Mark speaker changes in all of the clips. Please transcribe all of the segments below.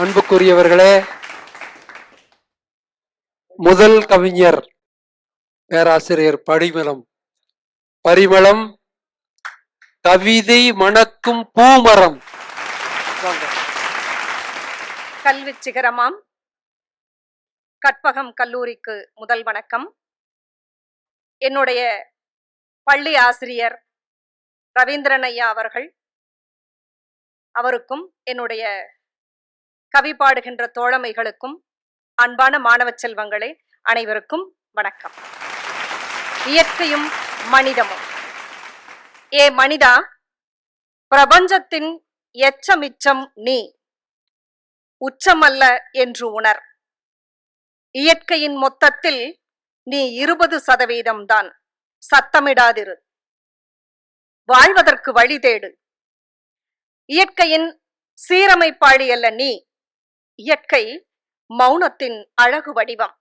Speaker 1: அன்புக்குரியவர்களே முதல் கவிஞர் பேராசிரியர் படிமலம் பரிமளம் கவிதை மணக்கும் பூமரம்.
Speaker 2: கல்வி சிகரமாம். கற்பகம் கல்லூரிக்கு முதல் வணக்கம். என்னுடைய பள்ளி ஆசிரியர் ரவீந்திரன் ஐயா அவர்கள் அவருக்கும் என்னுடைய கவி பாடுகின்ற தோழமைகளுக்கும் அன்பான மாணவ செல்வங்களே அனைவருக்கும் வணக்கம். இயற்கையும் மனிதமும். ஏ மனிதா பிரபஞ்சத்தின் எச்சமிச்சம் நீ. உச்சமல்ல என்று உணர். இயற்கையின் மொத்தத்தில் நீ இருபது சதவீதம்தான் சத்தமிடாதிரு. வாழ்வதற்கு வழி தேடு. இயற்கையின் சீரமைப்பாளி அல்ல நீ. இயற்கை மௌனத்தின் அழகு வடிவம்.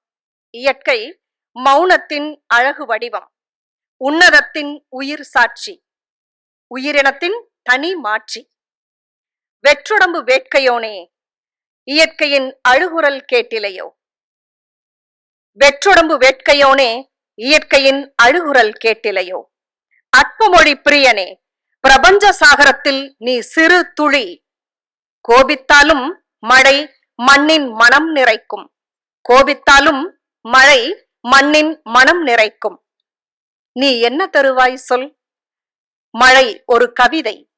Speaker 2: இயற்கை மௌனத்தின் அழகு வடிவம். உன்னதத்தின் உயிர் சாட்சி. உயிரினத்தின் தனி மாட்சி. வெற்றுடம்பு வேட்கையோனே இயற்கையின் அழுகுரல் கேட்டிலையோ. வெற்றுடம்பு வேட்கையோனே இயற்கையின் அழுகுரல் கேட்டிலையோ. அற்பமொழி பிரியனே பிரபஞ்ச சாகரத்தில் நீ சிறு துளி. கோபித்தாலும் மழை மண்ணின் மனம் நிறைக்கும். கோபித்தாலும் மழை மண்ணின் மனம் நிறைக்கும். நீ என்ன தருவாய் சொல்? மழை ஒரு கவிதை.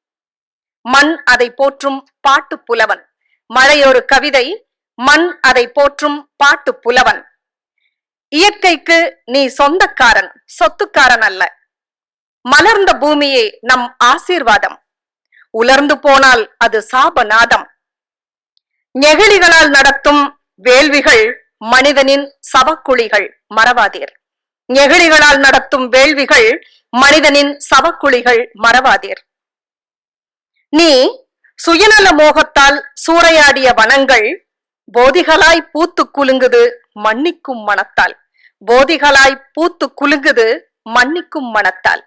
Speaker 2: மண் அதை போற்றும் பாட்டு புலவன். மழை ஒரு கவிதை. மண் அதை போற்றும் பாட்டு புலவன். இயற்கைக்கு நீ சொந்தக்காரன் சொத்துக்காரன் அல்ல. மலர்ந்த பூமியே நம் ஆசீர்வாதம். உலர்ந்து போனால் அது சாபநாதம். நெகிழிகளால் நடத்தும் வேள்விகள் மனிதனின் சவக்குழிகள். மறவாதீர். நெகிழிகளால் நடத்தும் வேள்விகள் மனிதனின் சவக்குழிகள். மறவாதீர். நீ சுயநல மோகத்தால் சூறையாடிய வனங்கள் போதிகளாய் பூத்து குலுங்குது மன்னிக்கும் மனத்தால். போதிகளாய் பூத்து குலுங்குது மன்னிக்கும் மனத்தால்.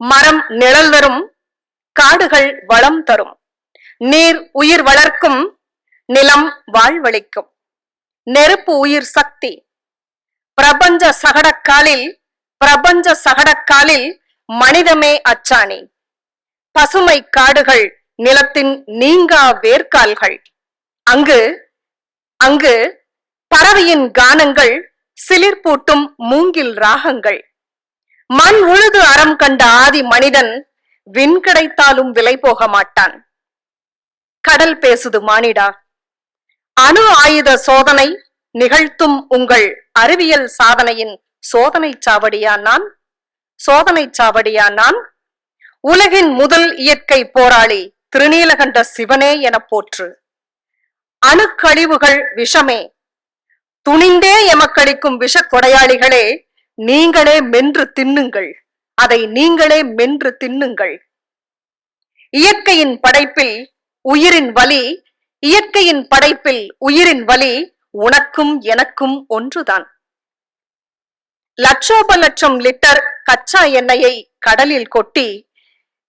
Speaker 2: மரம் நிழல் தரும் காடுகள் வளம் தரும். நீர் உயிர் வளர்க்கும் நிலம் வாழ்வளிக்கும். நெருப்பு உயிர் சக்தி. பிரபஞ்ச சகடக்காலில் பிரபஞ்ச சகடக்காலில் மனிதமே அச்சாணி. பசுமை காடுகள் நிலத்தின் நீங்கா வேர்க்கால்கள். அங்கு அங்கு பறவையின் கானங்கள் சிலிர்ப்பூட்டும் மூங்கில் ராகங்கள். மண் உழுது அறம் கண்ட ஆதி மனிதன் விண் கிடைத்தாலும் விலை போக மாட்டான் கடல் பேசுது மானிடா. அணு ஆயுத சோதனை நிகழ்த்தும் உங்கள் அறிவியல் சாதனையின் சோதனை சாவடியா நான்? சோதனை சாவடியா நான்? உலகின் முதல் இயற்கை போராளி திருநீலகண்ட சிவனே என போற்று. அணுக்கழிவுகள் விஷமே. துணிந்தே எமக்களிக்கும் விஷ கொடையாளிகளே நீங்களே மென்று தின்னுங்கள். அதை நீங்களே மென்று தின்னுங்கள். இயற்கையின் படைப்பில் உயிரின் வலி இயற்கையின் படைப்பில் உயிரின் வலி உனக்கும் எனக்கும் ஒன்றுதான். லட்சோப லட்சம் லிட்டர் கச்சா எண்ணெயை கடலில் கொட்டி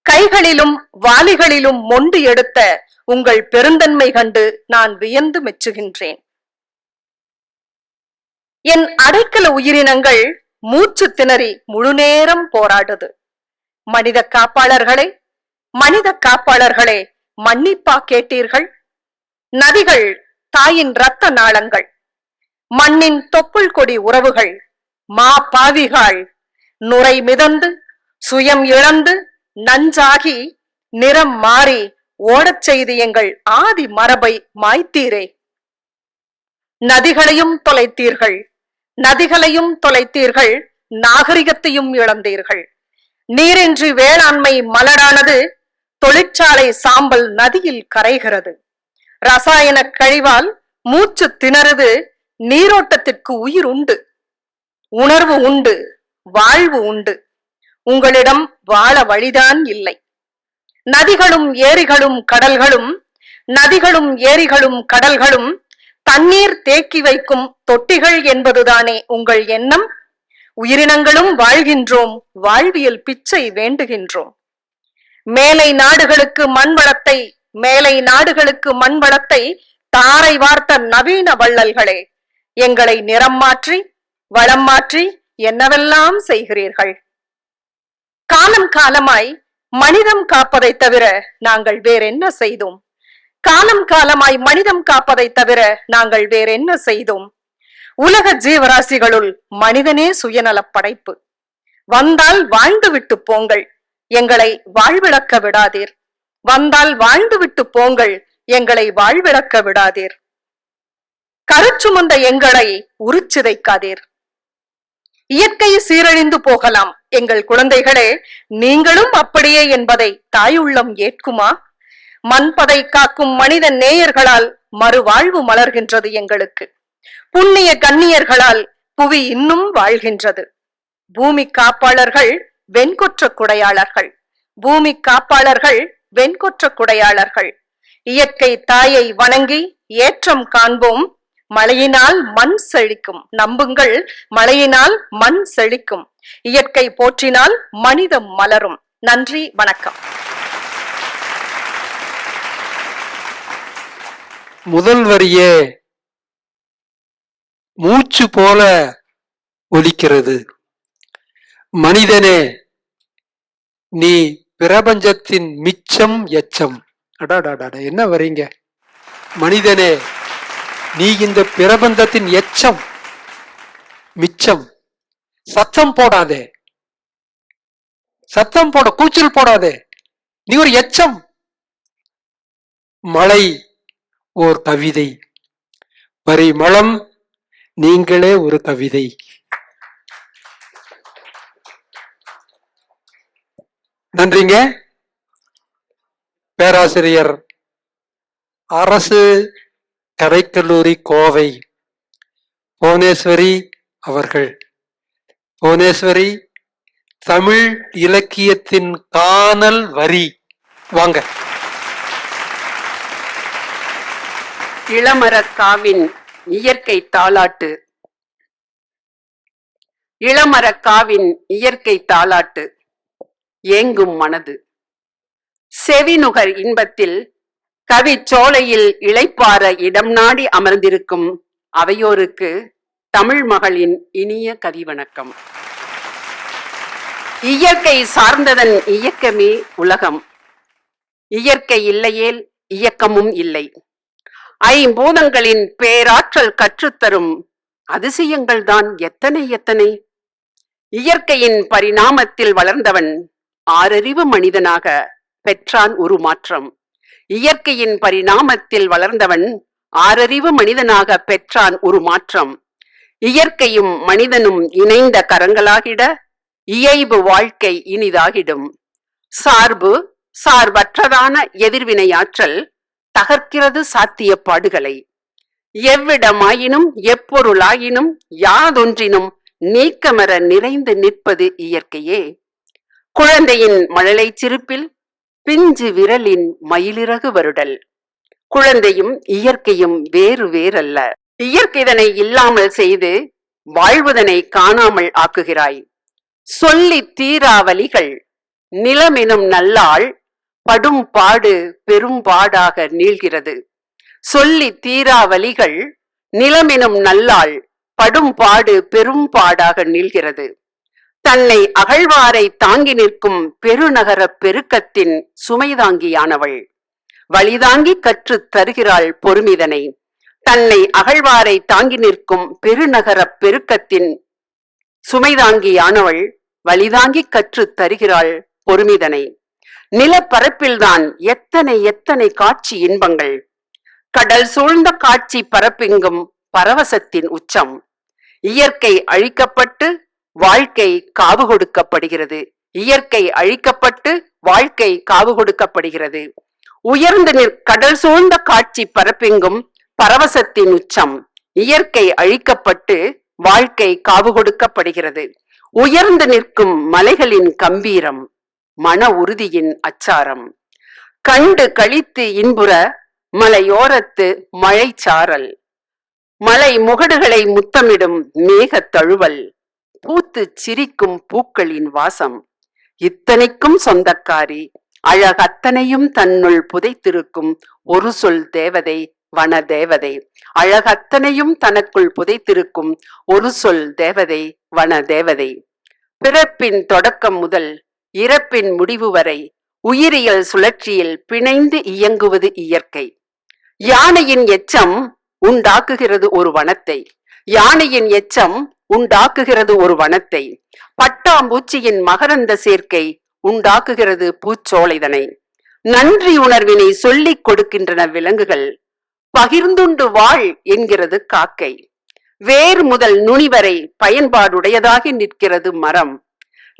Speaker 2: கைகளிலும் வாளிகளிலும் மொண்டு எடுத்த உங்கள் பெருந்தன்மை கண்டு நான் வியந்து மெச்சுகின்றேன். என் அடைக்கல உயிரினங்கள் மூச்சு திணறி முழுநேரம் போராடுது. மனித காப்பாளர்களே மனித காப்பாளர்களே மன்னிப்பா கேட்டீர்கள்? நதிகள் தாயின் இரத்த நாளங்கள் மண்ணின் தொப்புள் கொடி உறவுகள் மா பாவிகாள். நுரை மிதந்து சுயம் இழந்து நஞ்சாகி நிறம் மாறி ஓடச் செய்து எங்கள் ஆதி மரபை மாய்த்தீரே. நதிகளையும் தொலைத்தீர்கள் நதிகளையும் தொலைத்தீர்கள் நாகரிகத்தையும் இழந்தீர்கள். நீரின்றி வேளாண்மை மலரானது தொழிற்சாலை சாம்பல் நதியில் கரைகிறது. ரசாயன கழிவால் மூச்சு திணறுது நீரோட்டத்திற்கு உயிர் உண்டு உணர்வு உண்டு வாழ்வு உண்டு. உங்களிடம் வாழ வழிதான் இல்லை. நதிகளும் ஏரிகளும் கடல்களும் நதிகளும் ஏரிகளும் கடல்களும் தண்ணீர் தேக்கி வைக்கும் தொட்டிகள் என்பதுதானே உங்கள் எண்ணம்? உயிரினங்களும் வாழ்கின்றோம் வாழ்வியல் பிச்சை வேண்டுகின்றோம். மேலை நாடுகளுக்கு மண் வளத்தை மேலை நாடுகளுக்கு மண் வளத்தை தாரை வார்த்த நவீன வள்ளல்களே எங்களை நிறம் மாற்றி வளம் மாற்றி என்னவெல்லாம் செய்கிறீர்கள்? காலம் காலமாய் மனிதம் காப்பதை தவிர நாங்கள் வேறென்ன செய்தோம்? காலம் காலமாய் மனிதம் காப்பதை தவிர நாங்கள் வேறென்ன செய்தோம்? உலக ஜீவராசிகளுள் மனிதனே சுயநலப் படைப்பு. வந்தால் வாழ்ந்து விட்டு போங்கள். எங்களை வாழ்விழக்க விடாதீர். வந்தால் வாழ்ந்துவிட்டு போங்கள் எங்களை வாழ்விழக்க விடாதீர். கருச்சுமந்த எங்களை உருச்சிதைக்காதீர். இயற்கை சீரழிந்து போகலாம் எங்கள் குழந்தைகளே நீங்களும் அப்படியே என்பதை தாயுள்ளம் ஏற்குமா? மண்பதை காக்கும் மனித நேயர்களால் மறுவாழ்வு மலர்கின்றது எங்களுக்கு. புண்ணிய கண்ணியர்களால் புவி இன்னும் வாழ்கின்றது. பூமி காப்பாளர்கள் வெண்கொற்ற குடையாளர்கள். பூமி காப்பாளர்கள் வெண்கொற்ற குடையாளர்கள். இயற்கை தாயை வணங்கி ஏற்றம் காண்போம். மழையினால் மண் செழிக்கும். நம்புங்கள் மழையினால் மண் செழிக்கும். இயற்கை போற்றினால் மனிதம் மலரும். நன்றி வணக்கம்.
Speaker 1: முதல் வரியே மூச்சு போல ஒலிக்கிறது. மனிதனே நீ பிரபஞ்சத்தின் மிச்சம் எச்சம். அடாடாடாடா என்ன வரீங்க மனிதனே நீ இந்த பிரபஞ்சத்தின் எச்சம். மிச்சம். சத்தம் போடாதே. சத்தம் போட கூச்சல் போடாதே. நீ ஒரு எச்சம். மழை ஓர் கவிதை. பரிமளம் நீங்களே ஒரு கவிதை. நன்றிங்க. பேராசிரியர் அரசு கலைக்கல்லூரி கோவை புவனேஸ்வரி அவர்கள். புவனேஸ்வரி தமிழ் இலக்கியத்தின் காணல் வரி. வாங்க.
Speaker 3: இளமரக்காவின் இயற்கை தாலாட்டு இளமரக்காவின் இயற்கை தாலாட்டு ஏங்கும் மனது. செவிநுகர் இன்பத்தில் கவி சோலையில் இளைப்பாற இடம் நாடி அமர்ந்திருக்கும் அவையோருக்கு தமிழ் மகளின் இனிய கவி வணக்கம். இயற்கை சார்ந்ததன் இயக்கமே உலகம். இயற்கை இல்லையேல் இயக்கமும் இல்லை. ஐம்பூதங்களின் பேராற்றல் கற்றுத்தரும் அதிசயங்கள் தான் எத்தனை எத்தனை. இயற்கையின் பரிணாமத்தில் வளர்ந்தவன் ஆறறிவு மனிதனாக பெற்றான் உருமாற்றம் இயற்கையின் பரிணாமத்தில் வளர்ந்தவன் ஆறறிவு மனிதனாக பெற்றான் உருமாற்றம் இயற்கையும் மனிதனும் இணைந்த கரங்களாகிட இயைபு வாழ்க்கை இனிதாகிடும். சார்பு சார்பற்றதான எதிர்வினையாற்றல் தகர்க்கிறது சாத்தியப்பாடுகளை. எவ்விடமாயினும் எப்பொருளாயினும் யாதொன்றினும் நீக்கமர நிறைந்து நிற்பது இயற்கையே. குழந்தையின் மழலை சிரிப்பில் பிஞ்சு விரலின் மயிலிறகு வருடல். குழந்தையும் இயற்கையும் வேறு வேறல்ல. இயற்கைதனை இல்லாமல் செய்து வாழ்வதனை காணாமல் ஆக்குகிறாய். சொல்லி தீராவலிகள் நிலமெனும் நல்லாள் படும் பாடு பெரும்பாடாக நீள்கிறது. சொல்லி தீராவலிகள் நிலமெனும் நல்லாள் படும் பாடு பெரும்பாடாக நீள்கிறது. தன்னை அகழ்வாரை தாங்கி நிற்கும் பெருநகர பெருக்கத்தின் சுமைதாங்கியானவள். வழிதாங்கி கற்றுத் தருகிறாள் பொறுமிதனை. தன்னை அகழ்வாரை தாங்கி நிற்கும் பெருநகர பெருக்கத்தின் சுமைதாங்கியானவள் வழிதாங்கி கற்றுத் தருகிறாள் பொறுமிதனை. நிலப்பரப்பில்தான் எத்தனை எத்தனை காட்சி இன்பங்கள். கடல் சூழ்ந்த காட்சி பரப்பெங்கும் பரவசத்தின் உச்சம். இயற்கை அழிக்கப்பட்டு வாழ்க்கை காவு கொடுக்கப்படுகிறது. இயற்கை அழிக்கப்பட்டு வாழ்க்கை காவு கொடுக்கப்படுகிறது. உயர்ந்து நிற் கடல் சூழ்ந்த காட்சி பரப்பெங்கும் பரவசத்தின் உச்சம். இயற்கை அழிக்கப்பட்டு வாழ்க்கை காவு கொடுக்கப்படுகிறது. உயர்ந்து நிற்கும் மலைகளின் கம்பீரம் மன உறுதியின் அச்சாரம். கண்டு கழித்து இன்புற மலையோரத்து மழைச்சாரல். மலை முகடுகளை முத்தமிடும் மேகத் தழுவல். பூத்து சிரிக்கும் பூக்களின் வாசம். இத்தனைக்கும் சொந்தக்காரி அழகத்தனையும் தன்னுள் புதைத்திருக்கும் ஒரு சொல் தேவதை வன தேவதை. அழகத்தனையும் தனக்குள் புதைத்திருக்கும் ஒரு சொல் தேவதை வன தேவதை. பிறப்பின் தொடக்கம் முதல் இறப்பின் முடிவு வரை உயிரியல் சுழற்சியில் பிணைந்து இயங்குவது இயற்கை. யானையின் எச்சம் உண்டாக்குகிறது ஒரு வனத்தை. யானையின் எச்சம் உண்டாக்குகிறது ஒரு வனத்தை. பட்டாம்பூச்சியின் மகரந்த சேர்க்கை உண்டாக்குகிறது பூச்சோலைதனை. நன்றி உணர்வினை சொல்லிக் கொடுக்கின்றன விலங்குகள். பகிர்ந்துண்டு வாழ் என்கிறது காக்கை. வேர் முதல் நுனி வரை பயன்பாடுடையதாகி நிற்கிறது மரம்.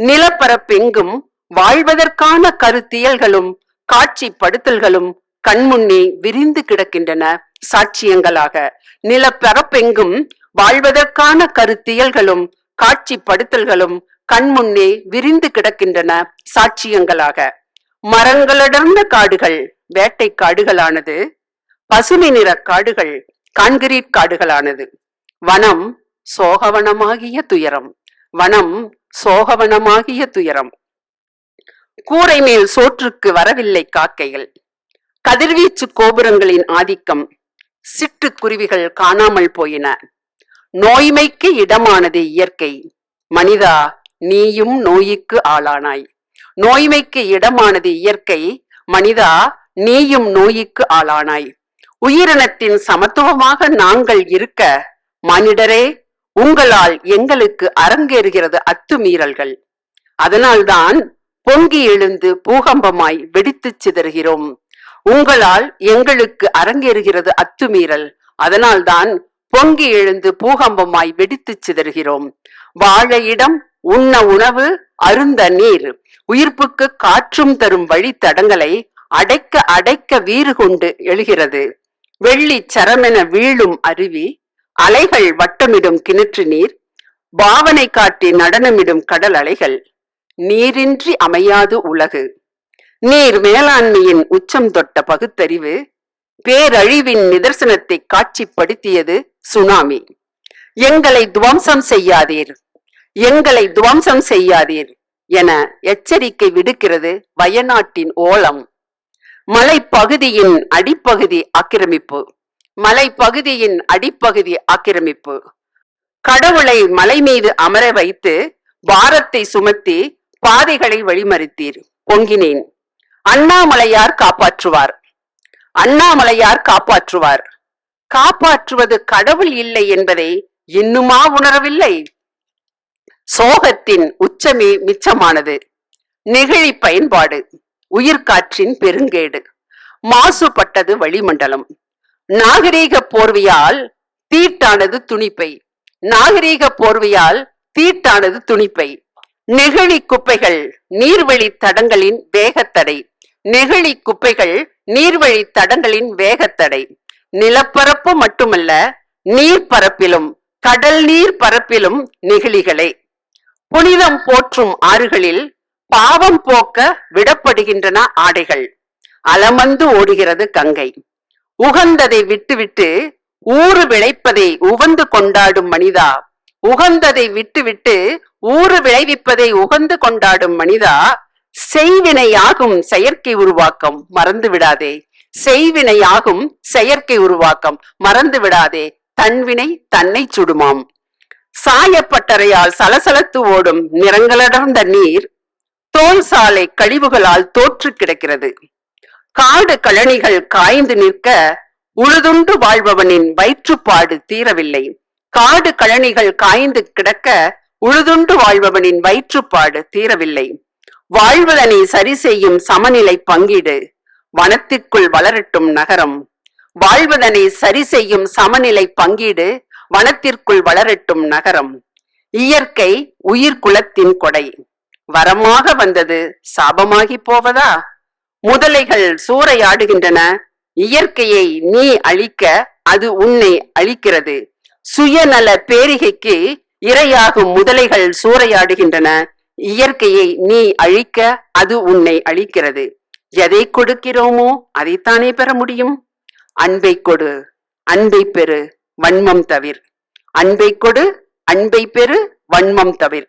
Speaker 3: நிலப்பரப்பெங்கும் வாழ்வதற்கான கருத்தியல்களும் காட்சிப்படுத்தல்களும் கண்முன்னே விரிந்து கிடக்கின்றன சாட்சியங்களாக. நிலப்பரப்பெங்கும் வாழ்வதற்கான கருத்தியல்களும் காட்சிப்படுத்தல்களும் கண்முன்னே விரிந்து கிடக்கின்றன சாட்சியங்களாக. மரங்களடர்ந்த காடுகள் வேட்டை காடுகளானது பசுமை நிற காடுகள் கான்கிரீட் காடுகளானது. வனம் சோகவனமாகிய துயரம். வனம் சோகவனமாகிய துயரம். கூரை மேல் சோற்றுக்கு வரவில்லை காக்கைகள். கதிர்வீச்சு கோபுரங்களின் ஆதிக்கம். சிட்டுக்குருவிகள் காணாமல் போயின. நோய்மைக்கு இடமானது இயற்கை. மனிதா நீயும் நோய்க்கு ஆளானாய். நோய்மைக்கு இடமானது இயற்கை. மனிதா நீயும் நோய்க்கு ஆளானாய். உயிரினத்தின் சமத்துவமாக நாங்கள் இருக்க மானிடரே உங்களால் எங்களுக்கு அரங்கேறுகிறது அத்துமீறல்கள். அதனால்தான் பொங்கி எழுந்து பூகம்பமாய் வெடித்துச் சிதறுகிறோம். உங்களால் எங்களுக்கு அரங்கேறுகிறது அத்துமீறல். அதனால்தான் பொங்கி எழுந்து பூகம்பமாய் வெடித்துச் சிதறுகிறோம். வாழ இடம் உண்ண உணவு அருந்த நீர். உயிர்ப்புக்கு காற்றும் தரும் வழி தடங்களை அடைக்க அடைக்க வீறு கொண்டு எழுகிறது. வெள்ளி சரமென வீழும் அருவி அலைகள் வட்டமிடும் கிணற்று நீர். பாவனை காட்டி நடனமிடும் கடல் அலைகள். நீரின்றி அமையாது உலகு. நீர் மேலாண்மையின் உச்சம் தொட்ட பகுத்தறிவு. பேரழிவின் நிதர்சனத்தை காட்சிப்படுத்தியது சுனாமி. எங்களை துவம்சம் செய்யாதீர். எங்களை துவம்சம் செய்யாதீர் என எச்சரிக்கை விடுக்கிறது வயநாட்டின் ஓலம். மலைப்பகுதியின் அடிப்பகுதி ஆக்கிரமிப்பு. மலைப்பகுதியின் அடிப்பகுதி ஆக்கிரமிப்பு. கடவுளை மலை மீது அமர வைத்து பாரத்தை சுமத்தி பாதைகளை வழிமறித்தீர். பொங்கினேன். அண்ணாமலையார் காப்பாற்றுவார். அண்ணாமலையார் காப்பாற்றுவார். காப்பாற்றுவது கடவுள் இல்லை என்பதை இன்னுமா உணரவில்லை? சோகத்தின் உச்சமே மிச்சமானது. நெகிழி பயன்பாடு உயிர்காற்றின் பெருங்கேடு மாசுபட்டது வளிமண்டலம். நாகரீக போர்வையால் தீட்டானது துணிப்பை. நாகரீக போர்வையால் தீட்டானது துணிப்பை. நெகிழி குப்பைகள் நீர்வழி தடங்களின் வேகத்தடை. நெகிழி குப்பைகள் நீர்வழி தடங்களின் வேகத்தடை. நிலப்பரப்பு மட்டுமல்ல நீர்ப்பரப்பிலும் கடல் நீர் பரப்பிலும் நெகிழிகளே. புனிதம் போற்றும் ஆறுகளில் பாவம் போக்க விடப்படுகின்றன ஆடைகள். அலமந்து ஓடுகிறது கங்கை. உகந்ததை விட்டுவிட்டு ஊறு விளைப்பதை உகந்து கொண்டாடும் மனிதா. உகந்ததை விட்டுவிட்டு ஊறு விளைவிப்பதை உகந்து கொண்டாடும் மனிதா. செய்வினையாகும் செயற்கை உருவாக்கம். மறந்து விடாதே செய்வினையாகும் செயற்கை உருவாக்கம். மறந்து விடாதே தன்வினை தன்னை சுடுமாம். சாயப்பட்டறையால் சலசலத்து ஓடும் நிறங்களடர்ந்த நீர் தோல் சாலை கழிவுகளால் தோற்று கிடக்கிறது. காடு கழனிகள் காய்ந்து நிற்க உழுதுண்டு வாழ்பவனின் வயிற்றுப்பாடு தீரவில்லை. காடு கழனிகள் காய்ந்து கிடக்க உழுதுண்டு வாழ்பவனின் வயிற்றுப்பாடு தீரவில்லை. வாழ்வதனை சரி செய்யும் சமநிலை பங்கீடு. வனத்திற்குள் வளரட்டும் நகரம். வாழ்வதனை சரி செய்யும் சமநிலை பங்கீடு வனத்திற்குள் வளரட்டும் நகரம். இயற்கை உயிர் குலத்தின் கொடை. வரமாக வந்தது சாபமாகி போவதா? முதலைகள் சூறையாடுகின்றன. இயற்கையை நீ அழிக்க அது உன்னை அழிக்கிறது. சுயநல பேரிகைக்கு இரையாகும் முதலைகள் சூறையாடுகின்றன. இயற்கையை நீ அழிக்க அது உன்னை அழிக்கிறது. எதை கொடுக்கிறோமோ அதைத்தானே பெற முடியும்? அன்பை கொடு அன்பை பெறு வன்மம் தவிர். அன்பை கொடு அன்பை பெறு வன்மம் தவிர்.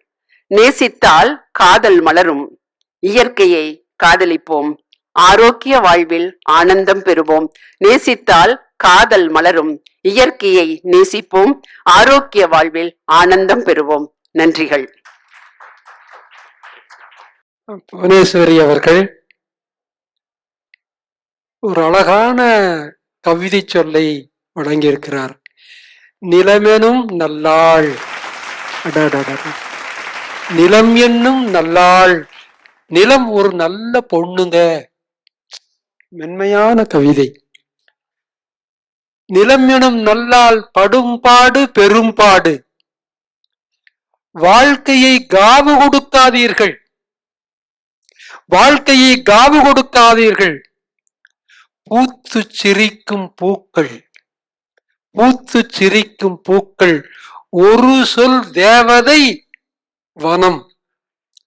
Speaker 3: நேசித்தால் காதல் மலரும். இயற்கையை காதலிப்போம். ஆரோக்கிய வாழ்வில் ஆனந்தம் பெறுவோம். நேசித்தால் காதல் மலரும். இயற்கையை நேசிப்போம். ஆரோக்கிய வாழ்வில் ஆனந்தம் பெறுவோம். நன்றிகள்.
Speaker 1: புவனேஸ்வரி அவர்கள் ஒரு அழகான கவிதை சொல்லை வழங்கியிருக்கிறார். நிலமெனும் நல்லாள். நிலம் என்னும் நல்லாள். நிலம் ஒரு நல்ல பொண்ணுங்க. மென்மையான கவிதை. நிலம் எனும் நல்லாள் படும்பாடு பெரும்பாடு. வாழ்க்கையை காவு கொடுக்காதீர்கள். வாழ்க்கையை காவு கொடுக்காதீர்கள். பூத்து சிரிக்கும் பூக்கள். பூத்து சிரிக்கும் பூக்கள். ஒரு சொல் தேவதை வனம்.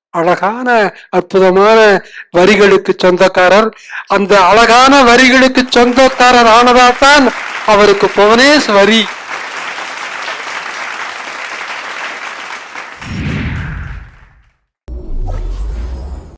Speaker 1: அழகான அற்புதமான வரிகளுக்கு சொந்தக்காரர். அந்த அழகான வரிகளுக்கு சொந்தக்காரர் ஆனதால்தான் அவருக்கு புவனேஸ்வரி